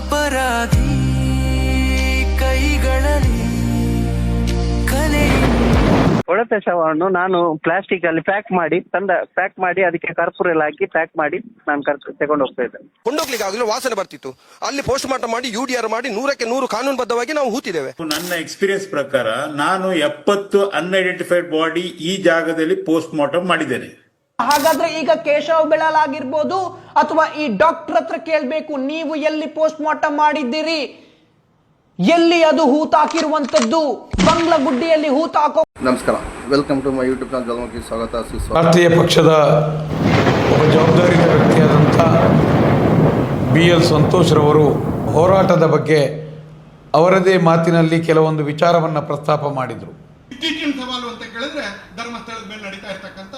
ಅಪರಾಧಿ ಕೈಗಳಲ್ಲಿ ಕಲೆ. ಕೊಳತೆ ಶವವನ್ನು ನಾನು ಪ್ಲಾಸ್ಟಿಕ್ ಅಲ್ಲಿ ಪ್ಯಾಕ್ ಮಾಡಿ ತಂದ ಪ್ಯಾಕ್ ಮಾಡಿ ಅದಕ್ಕೆ ಕರ್ಪೂರ ಎಲ್ಲ ಹಾಕಿ ಪ್ಯಾಕ್ ಮಾಡಿ ನಾನು ಕರ್ ತಗೊಂಡು ಹೋಗ್ತಾ ಇದ್ದೆ. ಕೊಂಡೋಗ್ಲಿಕ್ಕೆ ಆಗಲಿಲ್ಲ ವಾಸನೆ ಬರ್ತಿತ್ತು. ಅಲ್ಲಿ ಪೋಸ್ಟ್ ಮಾರ್ಟಮ್ ಮಾಡಿ ಯು ಡಿ ಆರ್ ಮಾಡಿ ನೂರಕ್ಕೆ ನೂರು ಕಾನೂನುಬದ್ಧವಾಗಿ ನಾವು ಹೂತಿದ್ದೇವೆ. ನನ್ನ ಎಕ್ಸ್ಪೀರಿಯನ್ಸ್ ಪ್ರಕಾರ ನಾನು ಎಪ್ಪತ್ತು ಅನ್ಐಡೆಂಟಿಫೈಡ್ ಬಾಡಿ ಈ ಜಾಗದಲ್ಲಿ ಪೋಸ್ಟ್ ಮಾರ್ಟಮ್ ಮಾಡಿದ್ದೇನೆ. ಹಾಗಾದ್ರೆ ಈಗ ಕೇಶವ್ ಬೆಳಲ್ ಆಗಿರ್ಬೋದು ಅಥವಾ ಈ ಡಾಕ್ಟರ್ ಹತ್ರ ಕೇಳಬೇಕು ನೀವು ಎಲ್ಲಿ ಪೋಸ್ಟ್ ಮಾರ್ಟಮ್ ಮಾಡಿದ್ದೀರಿ? ಎಲ್ಲಿ ಅದು ಹೂತಾಕಿರುವಂತದ್ದು ಬಂಗ್ಲಗುಡ್ಡಿಯಲ್ಲಿ ಹೂತಾಕೋ ನಮಸ್ಕಾರ. Welcome to my YouTube channel Jalamukhi ಸ್ವಾಗತ. ಭಾರತೀಯ ರಾಷ್ಟ್ರೀಯ ಪಕ್ಷದ ಒಬ್ಬ ಜವಾಬ್ದಾರಿತ ವ್ಯಕ್ತಿಯಾದಂಥ ಬಿ ಎಲ್ ಸಂತೋಷ್ರವರು ಹೋರಾಟದ ಬಗ್ಗೆ ಅವರದೇ ಮಾತಿನಲ್ಲಿ ಕೆಲವೊಂದು ವಿಚಾರವನ್ನು ಪ್ರಸ್ತಾಪ ಮಾಡಿದರು. ಇತ್ತೀಚಿನ ಸವಾಲು ಅಂತ ಕೇಳಿದ್ರೆ ಧರ್ಮಸ್ಥಳದ ಮೇಲೆ ನಡೀತಾ ಇರ್ತಕ್ಕಂಥ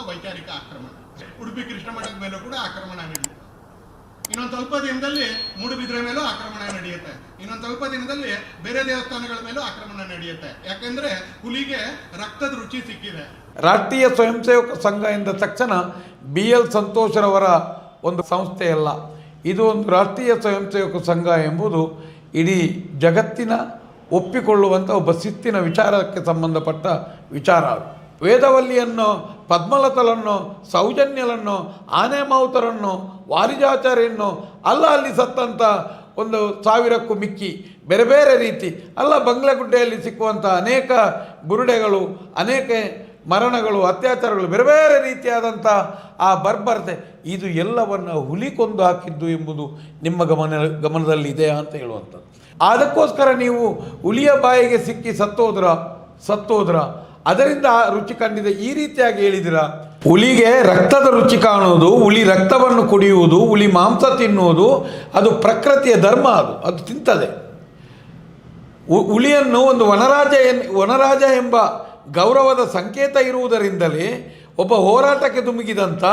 ಉಡುಪಿ ಕೃಷ್ಣ ಮಠದ ಮೇಲೂ ಕೂಡ ಆಕ್ರಮಣ ನಡೆಯುತ್ತೆ ಇನ್ನೊಂದು ಸ್ವಲ್ಪ ದಿನದಲ್ಲಿ ಮೂಡುಬಿದ್ರೆ ಮೇಲೂ ಆಕ್ರಮಣ ನಡೆಯುತ್ತೆ. ಇನ್ನೊಂದು ಸ್ವಲ್ಪ ದಿನದಲ್ಲಿ ಬೇರೆ ದೇವಸ್ಥಾನಗಳ ಮೇಲೂ ಆಕ್ರಮಣ ನಡೆಯುತ್ತೆ. ಯಾಕೆಂದ್ರೆ ಹುಲಿಗೆ ರಕ್ತದ ರುಚಿ ಸಿಕ್ಕಿದೆ. ರಾಷ್ಟ್ರೀಯ ಸ್ವಯಂ ಸೇವಕ ಸಂಘ ಎಂದ ತಕ್ಷಣ ಬಿ ಎಲ್ ಸಂತೋಷರವರ ಒಂದು ಸಂಸ್ಥೆಯಲ್ಲ ಇದು ಒಂದು ರಾಷ್ಟ್ರೀಯ ಸ್ವಯಂ ಸೇವಕ ಸಂಘ ಎಂಬುದು ಇಡೀ ಜಗತ್ತಿನ ಒಪ್ಪಿಕೊಳ್ಳುವಂಥ ಒಬ್ಬ ಶಿಸ್ತಿನ ವಿಚಾರಕ್ಕೆ ಸಂಬಂಧಪಟ್ಟ ವಿಚಾರ. ವೇದವಲ್ಲಿಯನ್ನು, ಪದ್ಮಲತಲನ್ನು, ಸೌಜನ್ಯಲನ್ನು ಆನೆ ಮಾವುತರನ್ನು ವಾರಿಜಾಚಾರ್ಯನ್ನು, ಅಲ್ಲ ಅಲ್ಲಿ ಸತ್ತಂಥ ಒಂದು ಸಾವಿರಕ್ಕೂ ಮಿಕ್ಕಿ, ಬೇರೆ ಬೇರೆ ರೀತಿ, ಅಲ್ಲ ಬಂಗ್ಲೆಗುಡ್ಡೆಯಲ್ಲಿ ಸಿಕ್ಕುವಂಥ ಅನೇಕ ಬುರುಡೆಗಳು ಅನೇಕ ಮರಣಗಳು, ಅತ್ಯಾಚಾರಗಳು, ಬೇರೆ ಬೇರೆ ರೀತಿಯಾದಂಥ ಆ ಬರ್ಬರತೆ, ಇದು ಎಲ್ಲವನ್ನು ಹುಲಿ ಕೊಂದು ಹಾಕಿದ್ದು ಎಂಬುದು ನಿಮ್ಮ ಗಮನ, ಗಮನದಲ್ಲಿದೆ ಅಂತ ಹೇಳುವಂಥದ್ದು. ಅದಕ್ಕೋಸ್ಕರ ನೀವು ಹುಲಿಯ ಬಾಯಿಗೆ ಸಿಕ್ಕಿ ಸತ್ತೋದ್ರ ಸತ್ತೋದ್ರ ಅದರಿಂದ ರುಚಿ ಕಂಡಿದೆ. ಈ ರೀತಿಯಾಗಿ ಹೇಳಿದಿರ ಹುಲಿಗೆ ರಕ್ತದ ರುಚಿ ಕಾಣುವುದು, ಹುಲಿ ರಕ್ತವನ್ನು ಕುಡಿಯುವುದು, ಹುಲಿ ಮಾಂಸ ತಿನ್ನುವುದು, ಅದು ಪ್ರಕೃತಿಯ ಧರ್ಮ ಅದು ಅದು ತಿಂತದೆ. ಹುಲಿಯನ್ನು ಒಂದು ವನರಾಜ ಎನ್, ವನರಾಜ ಎಂಬ ಗೌರವದ ಸಂಕೇತ ಇರುವುದರಿಂದಲೇ ಒಬ್ಬ ಹೋರಾಟಕ್ಕೆ ಧುಮುಕಿದಂಥ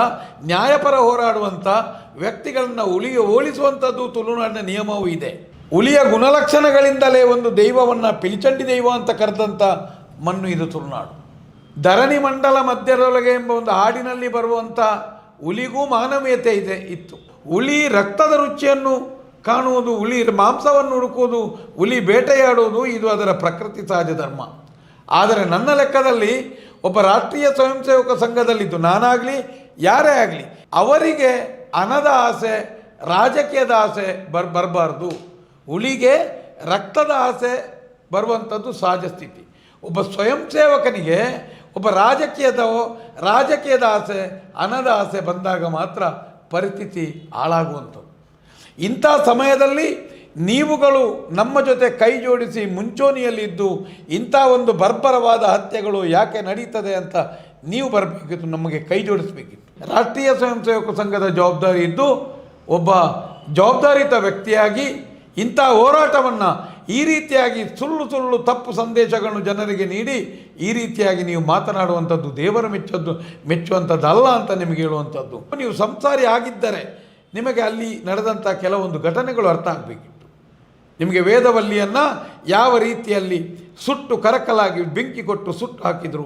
ನ್ಯಾಯಪರ ಹೋರಾಡುವಂಥ ವ್ಯಕ್ತಿಗಳನ್ನು ಹುಲಿಗೆ ಹೋಲಿಸುವಂಥದ್ದು ತುಳುನಾಡಿನ ನಿಯಮವೂ ಇದೆ. ಹುಲಿಯ ಗುಣಲಕ್ಷಣಗಳಿಂದಲೇ ಒಂದು ದೈವವನ್ನು ಪಿಲಿಚಂಡಿ ದೈವ ಅಂತ ಕರೆದಂಥ ಮಣ್ಣು ಇದು ತುಳುನಾಡು. ಧರಣಿ ಮಂಡಲ ಮಧ್ಯದೊಳಗೆ ಎಂಬ ಒಂದು ಹಾಡಿನಲ್ಲಿ ಬರುವಂಥ ಹುಲಿಗೂ ಮಾನವೀಯತೆ ಇದೆ, ಇತ್ತು. ಹುಲಿ ರಕ್ತದ ರುಚಿಯನ್ನು ಕಾಣುವುದು, ಹುಲಿ ಮಾಂಸವನ್ನು ಹುಡುಕುವುದು, ಹುಲಿ ಬೇಟೆಯಾಡುವುದು ಇದು ಅದರ ಪ್ರಕೃತಿ ಸಹಜ ಧರ್ಮ. ಆದರೆ ನನ್ನ ಲೆಕ್ಕದಲ್ಲಿ ಒಬ್ಬ ರಾಷ್ಟ್ರೀಯ ಸ್ವಯಂ ಸೇವಕ ಸಂಘದಲ್ಲಿದ್ದು ನಾನಾಗಲಿ, ಯಾರೇ ಆಗಲಿ, ಅವರಿಗೆ ಹಣದ ಆಸೆ, ರಾಜಕೀಯದ ಆಸೆ ಬರ್, ಬರಬಾರ್ದು. ಹುಲಿಗೆ ರಕ್ತದ ಆಸೆ ಬರುವಂಥದ್ದು ಸಹಜ ಸ್ಥಿತಿ. ಒಬ್ಬ ಸ್ವಯಂ ಸೇವಕನಿಗೆ ಒಬ್ಬ ರಾಜಕೀಯದ ರಾಜಕೀಯದ ಆಸೆ, ಹಣದ ಆಸೆ ಬಂದಾಗ ಮಾತ್ರ ಪರಿಸ್ಥಿತಿ ಹಾಳಾಗುವಂಥದ್ದು. ಇಂಥ ಸಮಯದಲ್ಲಿ ನೀವುಗಳು ನಮ್ಮ ಜೊತೆ ಕೈ ಜೋಡಿಸಿ ಮುಂಚೂಣಿಯಲ್ಲಿದ್ದು ಇಂಥ ಒಂದು ಬರ್ಬರವಾದ ಹತ್ಯೆಗಳು ಯಾಕೆ ನಡೀತದೆ ಅಂತ ನೀವು ಬರಬೇಕಿತ್ತು, ನಮಗೆ ಕೈ ಜೋಡಿಸಬೇಕಿತ್ತು. ರಾಷ್ಟ್ರೀಯ ಸ್ವಯಂ ಸೇವಕ ಸಂಘದ ಜವಾಬ್ದಾರಿ ಇದ್ದು ಒಬ್ಬ ಜವಾಬ್ದಾರಿತ ವ್ಯಕ್ತಿಯಾಗಿ ಇಂಥ ಹೋರಾಟವನ್ನು ಈ ರೀತಿಯಾಗಿ ಸುಳ್ಳು ಸುಳ್ಳು ತಪ್ಪು ಸಂದೇಶಗಳನ್ನು ಜನರಿಗೆ ನೀಡಿ, ಈ ರೀತಿಯಾಗಿ ನೀವು ಮಾತನಾಡುವಂಥದ್ದು ದೇವರ ಮೆಚ್ಚದ್ದು, ಮೆಚ್ಚುವಂಥದ್ದಲ್ಲ ಅಂತ ನಿಮಗೆ ಹೇಳುವಂಥದ್ದು. ನೀವು ಸಂಸಾರಿ ಆಗಿದ್ದರೆ ನಿಮಗೆ ಅಲ್ಲಿ ನಡೆದಂಥ ಕೆಲವೊಂದು ಘಟನೆಗಳು ಅರ್ಥ ಆಗಬೇಕಿತ್ತು. ನಿಮಗೆ ವೇದವಲ್ಲಿಯನ್ನು ಯಾವ ರೀತಿಯಲ್ಲಿ ಸುಟ್ಟು ಕರಕಲಾಗಿ ಬೆಂಕಿ ಕೊಟ್ಟು ಸುಟ್ಟು ಹಾಕಿದರು.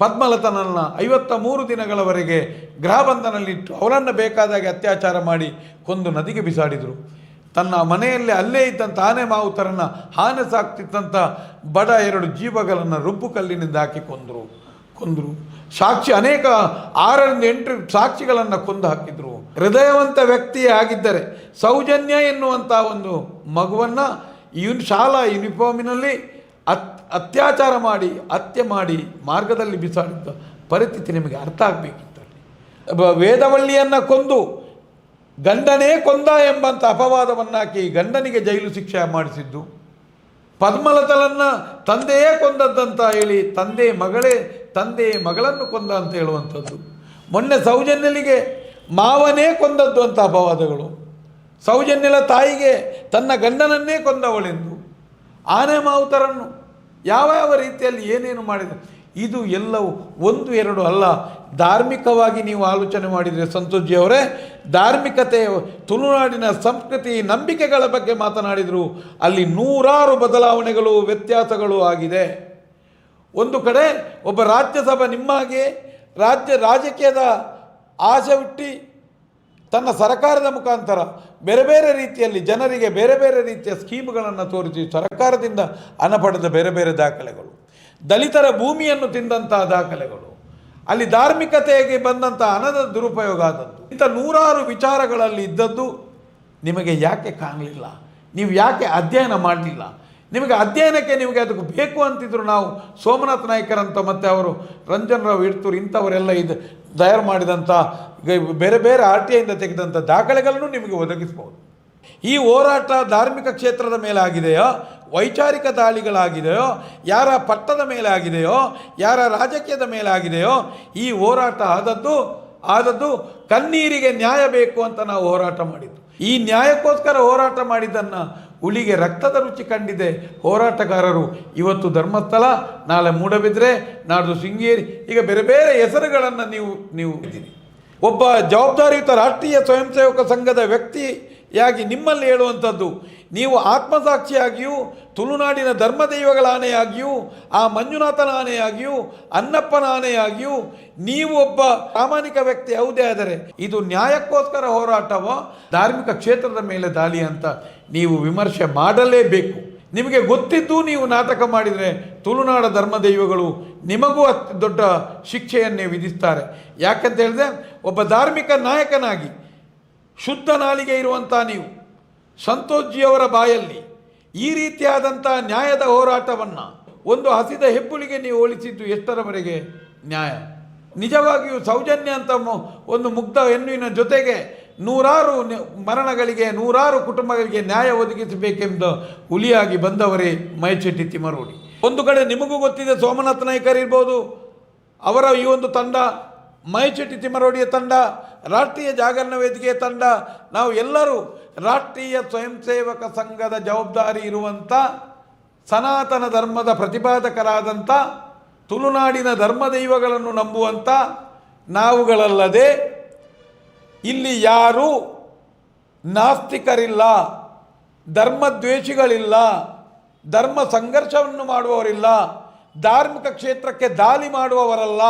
ಪದ್ಮಲತನನ್ನು ಐವತ್ತ ಮೂರು ದಿನಗಳವರೆಗೆ ಗೃಹಬಂಧನಲ್ಲಿಟ್ಟು ಅವರನ್ನು ಬೇಕಾದಾಗೆ ಅತ್ಯಾಚಾರ ಮಾಡಿ ಕೊಂದು ನದಿಗೆ ಬಿಸಾಡಿದರು. ತನ್ನ ಮನೆಯಲ್ಲೇ ಅಲ್ಲೇ ಇದ್ದಂಥ ಆನೆ ಮಾವುತರನ್ನು ಹಾನೆ ಸಾಕ್ತಿದ್ದಂಥ ಬಡ ಎರಡು ಜೀವಗಳನ್ನು ರುಬ್ಬು ಕಲ್ಲಿನಿಂದ ಹಾಕಿ ಕೊಂದರು. ಕೊಂದರು. ಸಾಕ್ಷಿ ಅನೇಕ ಆರರಿಂದ ಎಂಟು ಸಾಕ್ಷಿಗಳನ್ನು ಕೊಂದು ಹಾಕಿದರು. ಹೃದಯವಂತ ವ್ಯಕ್ತಿಯೇ ಆಗಿದ್ದರೆ ಸೌಜನ್ಯ ಎನ್ನುವಂಥ ಒಂದು ಮಗುವನ್ನು ಯೂನ್ ಶಾಲಾ ಯೂನಿಫಾರ್ಮಿನಲ್ಲಿ ಅತ್ ಅತ್ಯಾಚಾರ ಮಾಡಿ, ಹತ್ಯೆ ಮಾಡಿ ಮಾರ್ಗದಲ್ಲಿ ಬಿಸಾಡಿದ್ದ ಪರಿಸ್ಥಿತಿ ನಿಮಗೆ ಅರ್ಥ ಆಗಬೇಕಿತ್ತು ವೇದವಳ್ಳಿಯನ್ನು ಕೊಂದು ಗಂಡನೇ ಕೊಂದ ಎಂಬಂಥ ಅಪವಾದವನ್ನಾಕಿ ಗಂಡನಿಗೆ ಜೈಲು ಶಿಕ್ಷೆ ಮಾಡಿಸಿದ್ದು. ಪದ್ಮಲತಲನ್ನು ತಂದೆಯೇ ಕೊಂದದ್ದಂತ ಹೇಳಿ ತಂದೆ ಮಗಳೇ, ತಂದೆ ಮಗಳನ್ನು ಕೊಂದ ಅಂತ ಹೇಳುವಂಥದ್ದು. ಮೊನ್ನೆ ಸೌಜನ್ಯಲಿಗೆ ಮಾವನೇ ಕೊಂದದ್ದು ಅಂತ ಅಪವಾದಗಳು. ಸೌಜನ್ಯಲ ತಾಯಿಗೆ ತನ್ನ ಗಂಡನನ್ನೇ ಕೊಂದವಳೆಂದು. ಆನೆ ಮಾವುತರನ್ನು ಯಾವ ಯಾವ ರೀತಿಯಲ್ಲಿ ಏನೇನು ಮಾಡಿದ. ಇದು ಎಲ್ಲವೂ ಒಂದು ಎರಡು ಅಲ್ಲ ಧಾರ್ಮಿಕವಾಗಿ ನೀವು ಆಲೋಚನೆ ಮಾಡಿದರೆ ಸಂತೋಷ್ ಅವರೇ, ಧಾರ್ಮಿಕತೆ, ತುಳುನಾಡಿನ ಸಂಸ್ಕೃತಿ, ನಂಬಿಕೆಗಳ ಬಗ್ಗೆ ಮಾತನಾಡಿದರು. ಅಲ್ಲಿ ನೂರಾರು ಬದಲಾವಣೆಗಳು, ವ್ಯತ್ಯಾಸಗಳು ಆಗಿದೆ. ಒಂದು ಕಡೆ ಒಬ್ಬ ರಾಜ್ಯಸಭೆ ನಿಮ್ಮಾಗೆ ರಾಜ್ಯ ರಾಜಕೀಯದ ಆಸೆ ಹುಟ್ಟಿ ತನ್ನ ಸರ್ಕಾರದ ಮುಖಾಂತರ ಬೇರೆ ಬೇರೆ ರೀತಿಯಲ್ಲಿ ಜನರಿಗೆ ಬೇರೆ ಬೇರೆ ರೀತಿಯ ಸ್ಕೀಮ್ಗಳನ್ನು ತೋರಿಸಿ ಸರ್ಕಾರದಿಂದ ಹಣ ಬೇರೆ ಬೇರೆ ದಾಖಲೆಗಳು. ದಲಿತರ ಭೂಮಿಯನ್ನು ತಿಂದಂತಹ ದಾಖಲೆಗಳು. ಅಲ್ಲಿ ಧಾರ್ಮಿಕತೆಗೆ ಬಂದಂಥ ಹಣದ ದುರುಪಯೋಗ ಆದದ್ದು. ಇಂಥ ನೂರಾರು ವಿಚಾರಗಳಲ್ಲಿ ಇದ್ದದ್ದು ನಿಮಗೆ ಯಾಕೆ ಕಾಣಲಿಲ್ಲ? ನೀವು ಯಾಕೆ ಅಧ್ಯಯನ ಮಾಡಲಿಲ್ಲ? ನಿಮಗೆ ಅಧ್ಯಯನಕ್ಕೆ ನಿಮಗೆ ಅದಕ್ಕೆ ಬೇಕು ಅಂತಿದ್ರು ನಾವು ಸೋಮನಾಥ್ ನಾಯ್ಕರಂತ ಮತ್ತು ಅವರು ರಂಜನ್ ರಾವ್ ಇಡ್ತೂರು ಇಂಥವರೆಲ್ಲ ಇದು ತಯಾರು ಮಾಡಿದಂಥ ಬೇರೆ ಬೇರೆ ಆರ್ ಟಿ ಐಯಿಂದ ತೆಗೆದಂಥ ದಾಖಲೆಗಳನ್ನು ನಿಮಗೆ ಒದಗಿಸ್ಬೋದು. ಈ ಹೋರಾಟ ಧಾರ್ಮಿಕ ಕ್ಷೇತ್ರದ ಮೇಲೆ ಆಗಿದೆಯೋ ವೈಚಾರಿಕ ದಾಳಿಗಳಾಗಿದೆಯೋ, ಯಾರ ಪಟ್ಟದ ಮೇಲೆ ಆಗಿದೆಯೋ ಯಾರ ರಾಜಕೀಯದ ಮೇಲೆ ಆಗಿದೆಯೋ ಈ ಹೋರಾಟ ಆದದ್ದು ಆದದ್ದು ಕಣ್ಣೀರಿಗೆ ನ್ಯಾಯ ಬೇಕು ಅಂತ ನಾವು ಹೋರಾಟ ಮಾಡಿದ್ದು. ಈ ನ್ಯಾಯಕ್ಕೋಸ್ಕರ ಹೋರಾಟ ಮಾಡಿದ್ದನ್ನು ಹುಲಿಗೆ ರಕ್ತದ ರುಚಿ ಕಂಡಿದೆ ಹೋರಾಟಗಾರರು. ಇವತ್ತು ಧರ್ಮಸ್ಥಳ, ನಾಳೆ ಮೂಡಬಿದ್ರೆ, ನಾಡ್ದು ಶೃಂಗೇರಿ, ಈಗ ಬೇರೆ ಬೇರೆ ಹೆಸರುಗಳನ್ನು ನೀವು ನೀವು ಇದ್ದೀರಿ. ಒಬ್ಬ ಜವಾಬ್ದಾರಿಯುತ ರಾಷ್ಟ್ರೀಯ ಸ್ವಯಂ ಸೇವಕ ಸಂಘದ ವ್ಯಕ್ತಿಯಾಗಿ ನಿಮ್ಮಲ್ಲಿ ಹೇಳುವಂಥದ್ದು ನೀವು ಆತ್ಮಸಾಕ್ಷಿಯಾಗಿಯೂ, ತುಳುನಾಡಿನ ಧರ್ಮದೈವಗಳ ಆನೆಯಾಗಿಯೂ, ಆ ಮಂಜುನಾಥನ ಆನೆಯಾಗಿಯೂ ಅನ್ನಪ್ಪನ ಆನೆಯಾಗಿಯೂ, ನೀವು ಒಬ್ಬ ಪ್ರಾಮಾಣಿಕ ವ್ಯಕ್ತಿ ಯಾವುದೇ ಆದರೆ ಇದು ನ್ಯಾಯಕ್ಕೋಸ್ಕರ ಹೋರಾಟವೋ, ಧಾರ್ಮಿಕ ಕ್ಷೇತ್ರದ ಮೇಲೆ ದಾಳಿ ಅಂತ ನೀವು ವಿಮರ್ಶೆ ಮಾಡಲೇಬೇಕು. ನಿಮಗೆ ಗೊತ್ತಿದ್ದು ನೀವು ನಾಟಕ ಮಾಡಿದರೆ ತುಳುನಾಡ ಧರ್ಮದೈವಗಳು ನಿಮಗೂ ಅತಿ ದೊಡ್ಡ ಶಿಕ್ಷೆಯನ್ನೇ ವಿಧಿಸ್ತಾರೆ. ಯಾಕಂತ ಹೇಳಿದ್ರೆ, ಒಬ್ಬ ಧಾರ್ಮಿಕ ನಾಯಕನಾಗಿ, ಶುದ್ಧ ನಾಲಿಗೆ ಇರುವಂಥ ನೀವು ಸಂತೋಷ್ಜಿಯವರ ಬಾಯಲ್ಲಿ ಈ ರೀತಿಯಾದಂಥ ನ್ಯಾಯದ ಹೋರಾಟವನ್ನು ಒಂದು ಹಸಿದ ಹೆಬ್ಬುಳಿಗೆ ನೀವು ಹೋಲಿಸಿದ್ದು ಎಷ್ಟರವರೆಗೆ ನ್ಯಾಯ? ನಿಜವಾಗಿಯೂ ಸೌಜನ್ಯ ಅಂತ ಒಂದು ಮುಗ್ಧ ಹೆಣ್ಣುವಿನ ಜೊತೆಗೆ ನೂರಾರು ಮರಣಗಳಿಗೆ, ನೂರಾರು ಕುಟುಂಬಗಳಿಗೆ ನ್ಯಾಯ ಒದಗಿಸಬೇಕೆಂದು ಹುಲಿಯಾಗಿ ಬಂದವರೇ ಮೈಚೆಟ್ಟಿ ತಿಮರೋಡಿ ಒಂದು ಕಡೆ ನಿಮಗೂ ಗೊತ್ತಿದೆ ಸೋಮನಾಥ ನಾಯ್ಕರ್ ಇರ್ಬೋದು. ಅವರ ಈ ಒಂದು ತಂಡ, ಮೈಚೆಟ್ಟಿ ತಿಮರೋಡಿಯ ತಂಡ, ರಾಷ್ಟ್ರೀಯ ಜಾಗರಣ ವೇದಿಕೆಯ ತಂಡ, ನಾವು ಎಲ್ಲರೂ ರಾಷ್ಟ್ರೀಯ ಸ್ವಯಂ ಸೇವಕ ಸಂಘದ ಜವಾಬ್ದಾರಿ ಇರುವಂಥ ಸನಾತನ ಧರ್ಮದ ಪ್ರತಿಪಾದಕರಾದಂಥ ತುಳುನಾಡಿನ ಧರ್ಮದೈವಗಳನ್ನು ನಂಬುವಂಥ ನಾವುಗಳಲ್ಲದೆ ಇಲ್ಲಿ ಯಾರೂ ನಾಸ್ತಿಕರಿಲ್ಲ ಧರ್ಮದ್ವೇಷಿಗಳಿಲ್ಲ ಧರ್ಮ ಸಂಘರ್ಷವನ್ನು ಮಾಡುವವರಿಲ್ಲ, ಧಾರ್ಮಿಕ ಕ್ಷೇತ್ರಕ್ಕೆ ದಾಳಿ ಮಾಡುವವರಲ್ಲ.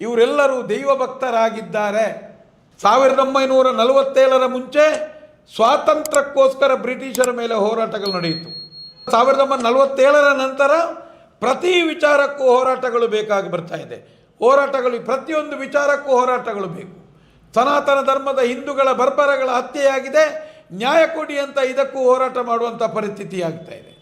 ಇವರೆಲ್ಲರೂ ದೈವ ಭಕ್ತರಾಗಿದ್ದಾರೆ ಸಾವಿರದ ಒಂಬೈನೂರ ನಲವತ್ತೇಳರ ಮುಂಚೆ ಸ್ವಾತಂತ್ರ್ಯಕ್ಕೋಸ್ಕರ ಬ್ರಿಟಿಷರ ಮೇಲೆ ಹೋರಾಟಗಳು ನಡೆಯಿತು. ಸಾವಿರದ ಒಂಬೈನೂರ ನಲವತ್ತೇಳರ ನಂತರ ಪ್ರತಿ ವಿಚಾರಕ್ಕೂ ಹೋರಾಟಗಳು ಬೇಕಾಗಿ ಬರ್ತಾ ಇದೆ. ಹೋರಾಟಗಳು, ಪ್ರತಿಯೊಂದು ವಿಚಾರಕ್ಕೂ ಹೋರಾಟಗಳು ಬೇಕು. ಸನಾತನ ಧರ್ಮದ ಹಿಂದೂಗಳ ಬರ್ಬರಗಳ ಹತ್ಯೆಯಾಗಿದೆ. ನ್ಯಾಯ ಕೊಡಿ ಅಂತ ಇದಕ್ಕೂ ಹೋರಾಟ ಮಾಡುವಂಥ ಪರಿಸ್ಥಿತಿ ಆಗ್ತಾ ಇದೆ.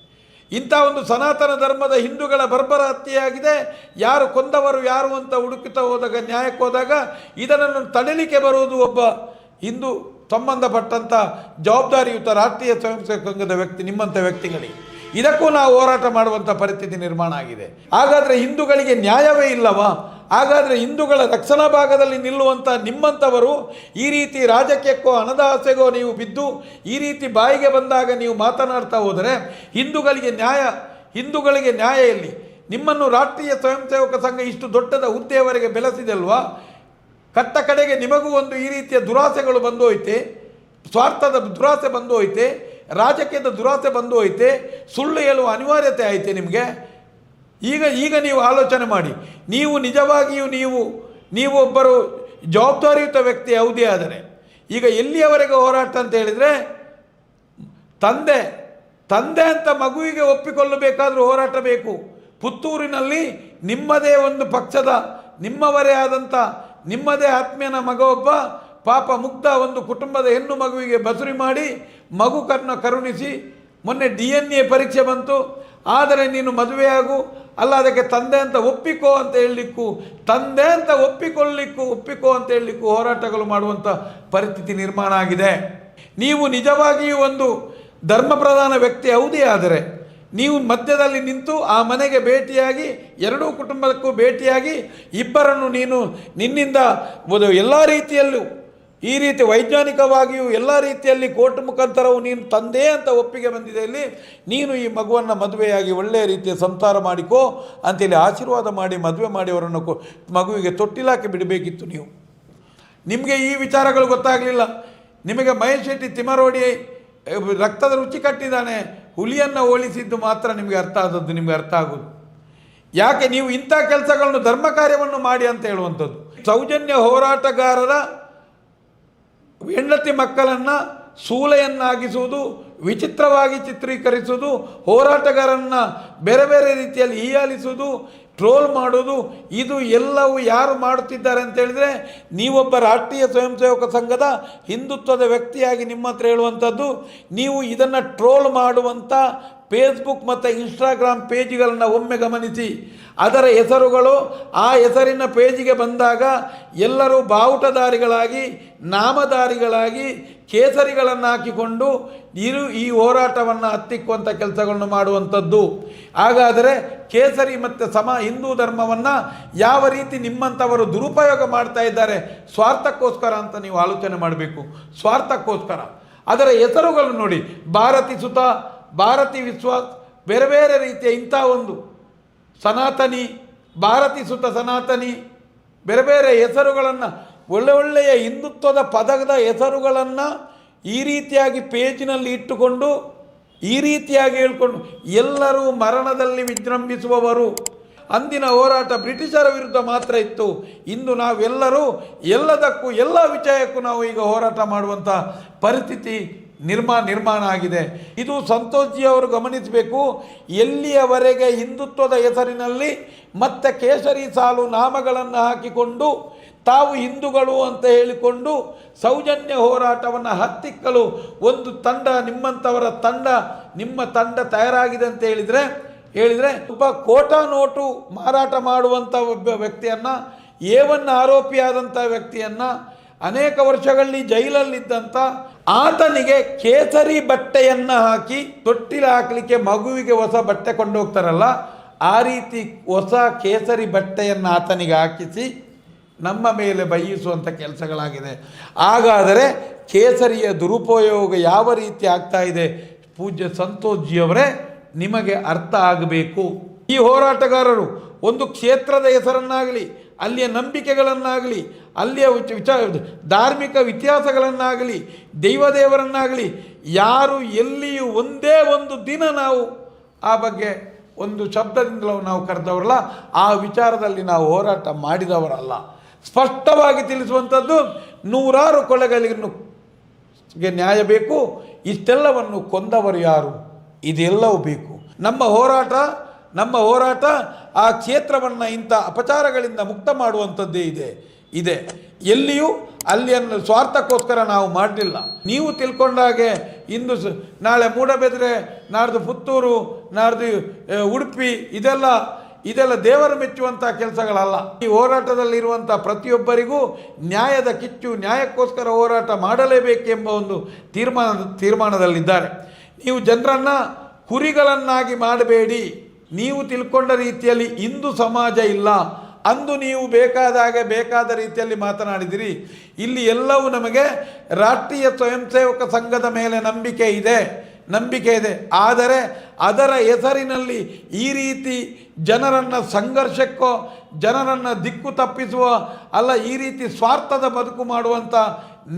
ಇಂಥ ಒಂದು ಸನಾತನ ಧರ್ಮದ ಹಿಂದೂಗಳ ಬರ್ಬರ ಹತ್ಯೆಯಾಗಿದೆ. ಯಾರು ಕೊಂದವರು ಯಾರು ಅಂತ ಹುಡುಕುತ್ತಾ ಹೋದಾಗ ನ್ಯಾಯಕ್ಕೋದಾಗ ಇದನ್ನು ತಡೆಯಲಿಕ್ಕೆ ಬರುವುದು ಒಬ್ಬ ಹಿಂದೂ ಸಂಬಂಧಪಟ್ಟಂಥ ಜವಾಬ್ದಾರಿಯುತ ರಾಷ್ಟ್ರೀಯ ಸ್ವಯಂ ಸೇವಕ ಸಂಘದ ವ್ಯಕ್ತಿ ನಿಮ್ಮಂಥ ವ್ಯಕ್ತಿಗಳಿಗೆ. ಇದಕ್ಕೂ ನಾವು ಹೋರಾಟ ಮಾಡುವಂಥ ಪರಿಸ್ಥಿತಿ ನಿರ್ಮಾಣ ಆಗಿದೆ. ಹಾಗಾದರೆ ಹಿಂದೂಗಳಿಗೆ ನ್ಯಾಯವೇ ಇಲ್ಲವಾ? ಹಾಗಾದರೆ ಹಿಂದೂಗಳ ರಕ್ಷಣಾ ಭಾಗದಲ್ಲಿ ನಿಲ್ಲುವಂಥ ನಿಮ್ಮಂಥವರು ಈ ರೀತಿ ರಾಜಕೀಯಕ್ಕೋ ಹಣದ ಆಸೆಗೋ ನೀವು ಬಿದ್ದು, ಈ ರೀತಿ ಬಾಯಿಗೆ ಬಂದಾಗ ನೀವು ಮಾತನಾಡ್ತಾ ಹೋದರೆ ಹಿಂದೂಗಳಿಗೆ ನ್ಯಾಯ ಹಿಂದೂಗಳಿಗೆ ನ್ಯಾಯ ಇಲ್ಲಿ ನಿಮ್ಮನ್ನು ರಾಷ್ಟ್ರೀಯ ಸ್ವಯಂ ಸೇವಕ ಸಂಘ ಇಷ್ಟು ದೊಡ್ಡದ ಹುದ್ದೆಯವರೆಗೆ ಬೆಳೆಸಿದಲ್ವಾ ಕಟ್ಟ ಕಡೆಗೆ ನಿಮಗೂ ಒಂದು ಈ ರೀತಿಯ ದುರಾಸೆಗಳು ಬಂದು ಹೋಯ್ತೆ ಸ್ವಾರ್ಥದ ದುರಾಸೆ ಬಂದು ಹೋಯ್ತೆ ರಾಜಕೀಯದ ದುರಾಸೆ ಬಂದು ಹೋಯ್ತೆ ಸುಳ್ಳು ಹೇಳುವ ಅನಿವಾರ್ಯತೆ ಐತೆ ನಿಮಗೆ. ಈಗ ಈಗ ನೀವು ಆಲೋಚನೆ ಮಾಡಿ. ನೀವು ನಿಜವಾಗಿಯೂ ನೀವು ನೀವು ಒಬ್ಬರು ಜವಾಬ್ದಾರಿಯುತ ವ್ಯಕ್ತಿ, ಯಾವುದೇ ಆದರೆ. ಈಗ ಎಲ್ಲಿಯವರೆಗೆ ಹೋರಾಟ ಅಂತ ಹೇಳಿದರೆ, ತಂದೆ ತಂದೆ ಅಂತ ಮಗುವಿಗೆ ಒಪ್ಪಿಕೊಳ್ಳಬೇಕಾದರೂ ಹೋರಾಟ ಬೇಕು. ಪುತ್ತೂರಿನಲ್ಲಿ ನಿಮ್ಮದೇ ಒಂದು ಪಕ್ಷದ, ನಿಮ್ಮವರೇ ಆದಂಥ ನಿಮ್ಮದೇ ಆತ್ಮೀಯನ ಮಗ ಒಬ್ಬ ಪಾಪ ಮುಗ್ಧ ಒಂದು ಕುಟುಂಬದ ಹೆಣ್ಣು ಮಗುವಿಗೆ ಬಸುರಿ ಮಾಡಿ ಮಗು ಕರ್ನ ಕರುಣಿಸಿ ಮೊನ್ನೆ ಡಿ ಎನ್ ಎ ಪರೀಕ್ಷೆ ಬಂತು. ಆದರೆ ನೀನು ಮದುವೆಯಾಗು ಅಲ್ಲ, ಅದಕ್ಕೆ ತಂದೆ ಅಂತ ಒಪ್ಪಿಕೋ ಅಂತ ಹೇಳಲಿಕ್ಕೂ. ತಂದೆ ಅಂತ ಒಪ್ಪಿಕೊಳ್ಳಿಕ್ಕೂ, ಒಪ್ಪಿಕೋ ಅಂತ ಹೇಳಲಿಕ್ಕೂ ಹೋರಾಟಗಳು ಮಾಡುವಂಥ ಪರಿಸ್ಥಿತಿ ನಿರ್ಮಾಣ ಆಗಿದೆ. ನೀವು ನಿಜವಾಗಿಯೂ ಒಂದು ಧರ್ಮ ಪ್ರಧಾನ ವ್ಯಕ್ತಿ ಯಾವುದೇ ಆದರೆ ನೀವು ಮಧ್ಯದಲ್ಲಿ ನಿಂತು ಆ ಮನೆಗೆ ಭೇಟಿಯಾಗಿ, ಎರಡೂ ಕುಟುಂಬಕ್ಕೂ ಭೇಟಿಯಾಗಿ, ಇಬ್ಬರನ್ನು ನೀನು ನಿನ್ನಿಂದ ಎಲ್ಲ ರೀತಿಯಲ್ಲೂ, ಈ ರೀತಿ ವೈಜ್ಞಾನಿಕವಾಗಿಯೂ ಎಲ್ಲ ರೀತಿಯಲ್ಲಿ ಕೋರ್ಟ್ ಮುಖಾಂತರವು ನೀನು ತಂದೆ ಅಂತ ಒಪ್ಪಿಗೆ ಬಂದಿದೆ ಇಲ್ಲಿ. ನೀನು ಈ ಮಗುವನ್ನು ಮದುವೆಯಾಗಿ ಒಳ್ಳೆಯ ರೀತಿಯ ಸಂಸಾರ ಮಾಡಿಕೋ ಅಂತೇಳಿ ಆಶೀರ್ವಾದ ಮಾಡಿ ಮದುವೆ ಮಾಡಿ ಅವರನ್ನು ಮಗುವಿಗೆ ತೊಟ್ಟಿಲಾಕಿ ಬಿಡಬೇಕಿತ್ತು ನೀವು. ನಿಮಗೆ ಈ ವಿಚಾರಗಳು ಗೊತ್ತಾಗಲಿಲ್ಲ. ನಿಮಗೆ ಮಹೇಶ್ ಶೆಟ್ಟಿ ತಿಮರೋಡಿ, ರಕ್ತದ ರುಚಿ ಕಟ್ಟಿದ್ದಾನೆ. ಹುಲಿಯನ್ನು ಹೋಲಿಸಿದ್ದು ಮಾತ್ರ ನಿಮಗೆ ಅರ್ಥ ಆದದ್ದು, ನಿಮಗೆ ಅರ್ಥ ಆಗೋದು. ಯಾಕೆ ನೀವು ಇಂಥ ಕೆಲಸಗಳನ್ನು, ಧರ್ಮ ಕಾರ್ಯವನ್ನು ಮಾಡಿ ಅಂತ ಹೇಳುವಂಥದ್ದು. ಸೌಜನ್ಯ ಹೋರಾಟಗಾರರ ಹೆಂಡತಿ ಮಕ್ಕಳನ್ನು ಸೂಲೆಯನ್ನಾಗಿಸುವುದು, ವಿಚಿತ್ರವಾಗಿ ಚಿತ್ರೀಕರಿಸುವುದು, ಹೋರಾಟಗಾರರನ್ನು ಬೇರೆ ಬೇರೆ ರೀತಿಯಲ್ಲಿ ಹೀಯಾಲಿಸುವುದು ಟ್ರೋಲ್ ಮಾಡೋದು, ಇದು ಎಲ್ಲವೂ ಯಾರು ಮಾಡುತ್ತಿದ್ದಾರೆ ಅಂತ ಹೇಳಿದ್ರೆ, ನೀವೊಬ್ಬ ರಾಷ್ಟ್ರೀಯ ಸ್ವಯಂ ಸೇವಕ ಸಂಘದ ಹಿಂದುತ್ವದ ವ್ಯಕ್ತಿಯಾಗಿ ನಿಮ್ಮ ಹತ್ರ ಹೇಳುವಂಥದ್ದು, ನೀವು ಇದನ್ನು ಟ್ರೋಲ್ ಮಾಡುವಂಥ ಫೇಸ್ಬುಕ್ ಮತ್ತು ಇನ್ಸ್ಟಾಗ್ರಾಮ್ ಪೇಜ್ಗಳನ್ನು ಒಮ್ಮೆ ಗಮನಿಸಿ. ಅದರ ಹೆಸರುಗಳು, ಆ ಹೆಸರಿನ ಪೇಜಿಗೆ ಬಂದಾಗ ಎಲ್ಲರೂ ಬಾವುಟದಾರಿಗಳಾಗಿ ನಾಮಧಾರಿಗಳಾಗಿ ಕೇಸರಿಗಳನ್ನು ಹಾಕಿಕೊಂಡು ಇರು, ಈ ಹೋರಾಟವನ್ನು ಹತ್ತಿಕ್ಕುವಂಥ ಕೆಲಸಗಳನ್ನು ಮಾಡುವಂಥದ್ದು. ಹಾಗಾದರೆ ಕೇಸರಿ ಮತ್ತು ಸಮ, ಹಿಂದೂ ಧರ್ಮವನ್ನು ಯಾವ ರೀತಿ ನಿಮ್ಮಂಥವರು ದುರುಪಯೋಗ ಮಾಡ್ತಾ ಇದ್ದಾರೆ, ಸ್ವಾರ್ಥಕ್ಕೋಸ್ಕರ ಅಂತ ನೀವು ಆಲೋಚನೆ ಮಾಡಬೇಕು. ಸ್ವಾರ್ಥಕ್ಕೋಸ್ಕರ. ಅದರ ಹೆಸರುಗಳನ್ನು ನೋಡಿ. ಭಾರತಿ ಸುತ ಭಾರತಿ ವಿಶ್ವಾಸ್ ಬೇರೆ ಬೇರೆ ರೀತಿಯ ಇಂಥ ಒಂದು ಸನಾತನಿ, ಭಾರತಿ ಸುತ ಸನಾತನಿ ಬೇರೆ ಬೇರೆ ಹೆಸರುಗಳನ್ನು, ಒಳ್ಳೆ ಒಳ್ಳೆಯ ಹಿಂದುತ್ವದ ಪದದ ಹೆಸರುಗಳನ್ನು ಈ ರೀತಿಯಾಗಿ ಪೇಜಿನಲ್ಲಿ ಇಟ್ಟುಕೊಂಡು, ಈ ರೀತಿಯಾಗಿ ಹೇಳ್ಕೊಂಡು ಎಲ್ಲರೂ ಮರಣದಲ್ಲಿ ವಿಜೃಂಭಿಸುವವರು. ಅಂದಿನ ಹೋರಾಟ ಬ್ರಿಟಿಷರ ವಿರುದ್ಧ ಮಾತ್ರ ಇತ್ತು. ಇಂದು ನಾವೆಲ್ಲರೂ ಎಲ್ಲದಕ್ಕೂ, ಎಲ್ಲ ವಿಷಯಕ್ಕೂ ನಾವು ಈಗ ಹೋರಾಟ ಮಾಡುವಂಥ ಪರಿಸ್ಥಿತಿ ನಿರ್ಮಾ ನಿರ್ಮಾಣ ಆಗಿದೆ. ಇದು ಸಂತೋಷ್ಜಿ ಅವರು ಗಮನಿಸಬೇಕು. ಎಲ್ಲಿಯವರೆಗೆ ಹಿಂದುತ್ವದ ಹೆಸರಿನಲ್ಲಿ ಮತ್ತೆ ಕೇಸರಿ ಸಾಲು ನಾಮಗಳನ್ನು ಹಾಕಿಕೊಂಡು ತಾವು ಹಿಂದೂಗಳು ಅಂತ ಹೇಳಿಕೊಂಡು ಸೌಜನ್ಯ ಹೋರಾಟವನ್ನು ಹತ್ತಿಕ್ಕಲು ಒಂದು ತಂಡ ನಿಮ್ಮಂಥವರ ತಂಡ, ನಿಮ್ಮ ತಂಡ ತಯಾರಾಗಿದೆ ಅಂತ ಹೇಳಿದರೆ ಹೇಳಿದರೆ ಒಬ್ಬ ಕೋಟಾ ನೋಟು ಮಾರಾಟ ಮಾಡುವಂಥ ಒಬ್ಬ ವ್ಯಕ್ತಿಯನ್ನು ಏವನ್ನ ಆರೋಪಿಯಾದಂಥ ವ್ಯಕ್ತಿಯನ್ನು, ಅನೇಕ ವರ್ಷಗಳಲ್ಲಿ ಜೈಲಲ್ಲಿದ್ದಂಥ ಆತನಿಗೆ ಕೇಸರಿ ಬಟ್ಟೆಯನ್ನು ಹಾಕಿ ತೊಟ್ಟಿಲು ಹಾಕಲಿಕ್ಕೆ ಮಗುವಿಗೆ ಹೊಸ ಬಟ್ಟೆ ಕೊಂಡೋಗ್ತಾರಲ್ಲ, ಆ ರೀತಿ ಹೊಸ ಕೇಸರಿ ಬಟ್ಟೆಯನ್ನು ಆತನಿಗೆ ಹಾಕಿಸಿ ನಮ್ಮ ಮೇಲೆ ಬಯಸುವಂಥ ಕೆಲಸಗಳಾಗಿದೆ. ಹಾಗಾದರೆ ಕೇಸರಿಯ ದುರುಪಯೋಗ ಯಾವ ರೀತಿ ಆಗ್ತಾ ಇದೆ? ಪೂಜ್ಯ ಸಂತೋಷ್ ಜಿಯವರೇ ನಿಮಗೆ ಅರ್ಥ ಆಗಬೇಕು. ಈ ಹೋರಾಟಗಾರರು ಒಂದು ಕ್ಷೇತ್ರದ ಹೆಸರನ್ನಾಗಲಿ ಅಲ್ಲಿಯ ನಂಬಿಕೆಗಳನ್ನಾಗಲಿ, ಅಲ್ಲಿಯ ವಿಚ- ವಿಚಾರ ಧಾರ್ಮಿಕ ಇತಿಹಾಸಗಳನ್ನಾಗಲಿ ದೈವದೇವರನ್ನಾಗಲಿ, ಯಾರು ಎಲ್ಲಿಯೂ ಒಂದೇ ಒಂದು ದಿನ ನಾವು ಆ ಬಗ್ಗೆ ಒಂದು ಶಬ್ದದಿಂದಲೂ ನಾವು ಕರೆದವರಲ್ಲ, ಆ ವಿಚಾರದಲ್ಲಿ ನಾವು ಹೋರಾಟ ಮಾಡಿದವರಲ್ಲ. ಸ್ಪಷ್ಟವಾಗಿ ತಿಳಿಸುವಂಥದ್ದು, ನೂರಾರು ಕೊಲೆಗಳಿಗೂ ನ್ಯಾಯ ಬೇಕು, ಇಷ್ಟೆಲ್ಲವನ್ನು ಕೊಂದವರು ಯಾರು? ಇದೆಲ್ಲವೂ ಬೇಕು. ನಮ್ಮ ಹೋರಾಟ ನಮ್ಮ ಹೋರಾಟ ಆ ಕ್ಷೇತ್ರವನ್ನು ಇಂಥ ಅಪಚಾರಗಳಿಂದ ಮುಕ್ತ ಮಾಡುವಂಥದ್ದೇ ಇದೆ. ಇದೆ. ಎಲ್ಲಿಯೂ ಅಲ್ಲಿಯನ್ನು ಸ್ವಾರ್ಥಕ್ಕೋಸ್ಕರ ನಾವು ಮಾಡಲಿಲ್ಲ. ನೀವು ತಿಳ್ಕೊಂಡಾಗೆ ಇಂದು ನಾಳೆ ಮೂಡಬೆದ್ರೆ ನಾಡ್ದು ಪುತ್ತೂರು, ನಾಡ್ದು ಉಡುಪಿ ಇದೆಲ್ಲ ಇದೆಲ್ಲ ದೇವರು ಮೆಚ್ಚುವಂಥ ಕೆಲಸಗಳಲ್ಲ. ಈ ಹೋರಾಟದಲ್ಲಿರುವಂಥ ಪ್ರತಿಯೊಬ್ಬರಿಗೂ ನ್ಯಾಯದ ಕಿಚ್ಚು, ನ್ಯಾಯಕ್ಕೋಸ್ಕರ ಹೋರಾಟ ಮಾಡಲೇಬೇಕೆಂಬ ಒಂದು ತೀರ್ಮಾನ, ತೀರ್ಮಾನದಲ್ಲಿದ್ದಾರೆ. ನೀವು ಜನರನ್ನು ಕುರಿಗಳನ್ನಾಗಿ ಮಾಡಬೇಡಿ. ನೀವು ತಿಳ್ಕೊಂಡ ರೀತಿಯಲ್ಲಿ ಇಂದು ಸಮಾಜ ಇಲ್ಲ, ಅಂದು ನೀವು ಬೇಕಾದಾಗ ಬೇಕಾದ ರೀತಿಯಲ್ಲಿ ಮಾತನಾಡಿದಿರಿ. ಇಲ್ಲಿ ಎಲ್ಲವೂ ನಮಗೆ ರಾಷ್ಟ್ರೀಯ ಸ್ವಯಂ ಸೇವಕ ಸಂಘದ ಮೇಲೆ ನಂಬಿಕೆ ಇದೆ ನಂಬಿಕೆ ಇದೆ. ಆದರೆ ಅದರ ಹೆಸರಿನಲ್ಲಿ ಈ ರೀತಿ ಜನರನ್ನು ಸಂಘರ್ಷಕ್ಕೋ, ಜನರನ್ನು ದಿಕ್ಕು ತಪ್ಪಿಸುವ, ಅಲ್ಲ ಈ ರೀತಿ ಸ್ವಾರ್ಥದ ಬದುಕು ಮಾಡುವಂಥ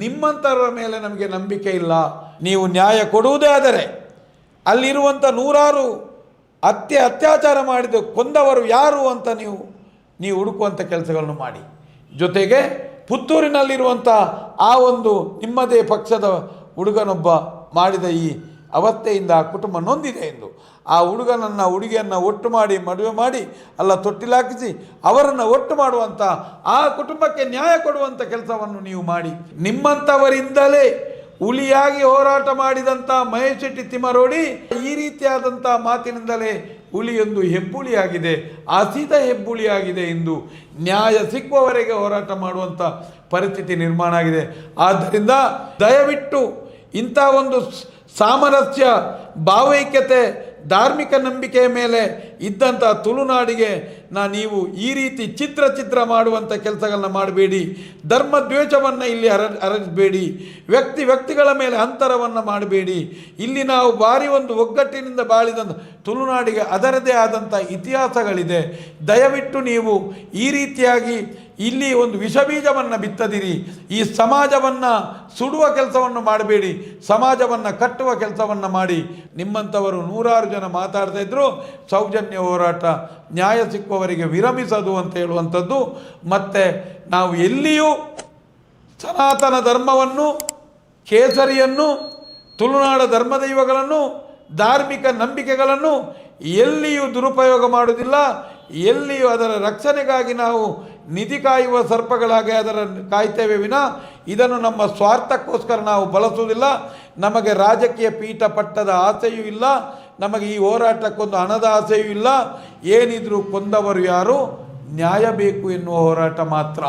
ನಿಮ್ಮಂಥವರ ಮೇಲೆ ನಮಗೆ ನಂಬಿಕೆ ಇಲ್ಲ. ನೀವು ನ್ಯಾಯ ಕೊಡುವುದೇ ಆದರೆ ಅಲ್ಲಿರುವಂಥ ನೂರಾರು ಹತ್ಯೆ ಅತ್ಯಾಚಾರ ಮಾಡಿದ ಕೊಂದವರು ಯಾರು ಅಂತ ನೀವು ನೀವು ಹುಡುಕುವಂಥ ಕೆಲಸಗಳನ್ನು ಮಾಡಿ. ಜೊತೆಗೆ ಪುತ್ತೂರಿನಲ್ಲಿರುವಂಥ ಆ ಒಂದು ನಿಮ್ಮದೇ ಪಕ್ಷದ ಹುಡುಗನೊಬ್ಬ ಮಾಡಿದ ಈ ಅವಸ್ಥೆಯಿಂದ ಆ ಕುಟುಂಬ ನೊಂದಿದೆ ಎಂದು. ಆ ಹುಡುಗನನ್ನು, ಹುಡುಗಿಯನ್ನು ಒಟ್ಟು ಮಾಡಿ, ಮದುವೆ ಮಾಡಿ, ಅಲ್ಲ ತೊಟ್ಟಿಲಾಕಿಸಿ ಅವರನ್ನು ಒಟ್ಟು ಮಾಡುವಂಥ ಆ ಕುಟುಂಬಕ್ಕೆ ನ್ಯಾಯ ಕೊಡುವಂಥ ಕೆಲಸವನ್ನು ನೀವು ಮಾಡಿ. ನಿಮ್ಮಂಥವರಿಂದಲೇ ಹುಲಿಯಾಗಿ ಹೋರಾಟ ಮಾಡಿದಂಥ ಮಹೇಶ್ ಶೆಟ್ಟಿ ತಿಮ್ಮರೋಡಿ, ಈ ರೀತಿಯಾದಂಥ ಮಾತಿನಿಂದಲೇ ಹುಲಿಯೊಂದು ಹೆಬ್ಬುಳಿಯಾಗಿದೆ ಹಸಿದ ಹೆಬ್ಬುಳಿಯಾಗಿದೆ ಎಂದು ನ್ಯಾಯ ಸಿಕ್ಕುವವರೆಗೆ ಹೋರಾಟ ಮಾಡುವಂಥ ಪರಿಸ್ಥಿತಿ ನಿರ್ಮಾಣ ಆಗಿದೆ. ಆದ್ದರಿಂದ ದಯವಿಟ್ಟು ಇಂಥ ಒಂದು ಸಾಮರಸ್ಯ, ಭಾವೈಕ್ಯತೆ, ಧಾರ್ಮಿಕ ನಂಬಿಕೆಯ ಮೇಲೆ ಇದ್ದಂಥ ತುಳುನಾಡಿಗೆ ನಾ ನೀವು ಈ ರೀತಿ ಚಿತ್ರ ಚಿತ್ರ ಮಾಡುವಂಥ ಕೆಲಸಗಳನ್ನ ಮಾಡಬೇಡಿ. ಧರ್ಮ ದ್ವೇಷವನ್ನು ಇಲ್ಲಿ ಹರ ಹರಡಬೇಡಿ ವ್ಯಕ್ತಿ ವ್ಯಕ್ತಿಗಳ ಮೇಲೆ ಅಂತರವನ್ನು ಮಾಡಬೇಡಿ. ಇಲ್ಲಿ ನಾವು ಭಾರಿ ಒಂದು ಒಗ್ಗಟ್ಟಿನಿಂದ ಬಾಳಿದ ತುಳುನಾಡಿಗೆ ಅದರದೇ ಆದಂಥ ಇತಿಹಾಸಗಳಿದೆ. ದಯವಿಟ್ಟು ನೀವು ಈ ರೀತಿಯಾಗಿ ಇಲ್ಲಿ ಒಂದು ವಿಷಬೀಜವನ್ನು ಬಿತ್ತದಿರಿ. ಈ ಸಮಾಜವನ್ನು ಸುಡುವ ಕೆಲಸವನ್ನು ಮಾಡಬೇಡಿ. ಸಮಾಜವನ್ನು ಕಟ್ಟುವ ಕೆಲಸವನ್ನು ಮಾಡಿ. ನಿಮ್ಮಂಥವರು ನೂರಾರು ಜನ ಮಾತಾಡ್ತಾ ಇದ್ದರು ಸೌಜನ್ಯ ಹೋರಾಟ, ನ್ಯಾಯ ಸಿಕ್ಕುವವರಿಗೆ ವಿರಮಿಸದು ಅಂತ ಹೇಳುವಂಥದ್ದು. ಮತ್ತು ನಾವು ಎಲ್ಲಿಯೂ ಸನಾತನ ಧರ್ಮವನ್ನು, ಕೇಸರಿಯನ್ನು, ತುಳುನಾಡ ಧರ್ಮದೈವಗಳನ್ನು ಧಾರ್ಮಿಕ ನಂಬಿಕೆಗಳನ್ನು ಎಲ್ಲಿಯೂ ದುರುಪಯೋಗ ಮಾಡುವುದಿಲ್ಲ. ಎಲ್ಲಿಯೂ ಅದರ ರಕ್ಷಣೆಗಾಗಿ ನಾವು ನಿಧಿ ಕಾಯುವ ಸರ್ಪಗಳಾಗಿ ಅದರ ಕಾಯ್ತೇವೆ ವಿನ ಇದನ್ನು ನಮ್ಮ ಸ್ವಾರ್ಥಕ್ಕೋಸ್ಕರ ನಾವು ಬಳಸುವುದಿಲ್ಲ. ನಮಗೆ ರಾಜಕೀಯ ಪೀಠ ಪಟ್ಟದ ಆಸೆಯೂ ಇಲ್ಲ. ನಮಗೆ ಈ ಹೋರಾಟಕ್ಕೊಂದು ಹಣದ ಆಸೆಯೂ ಇಲ್ಲ. ಏನಿದ್ರೂ ಕೊಂದವರು ಯಾರು? ನ್ಯಾಯ ಬೇಕು ಎನ್ನುವ ಹೋರಾಟ ಮಾತ್ರ.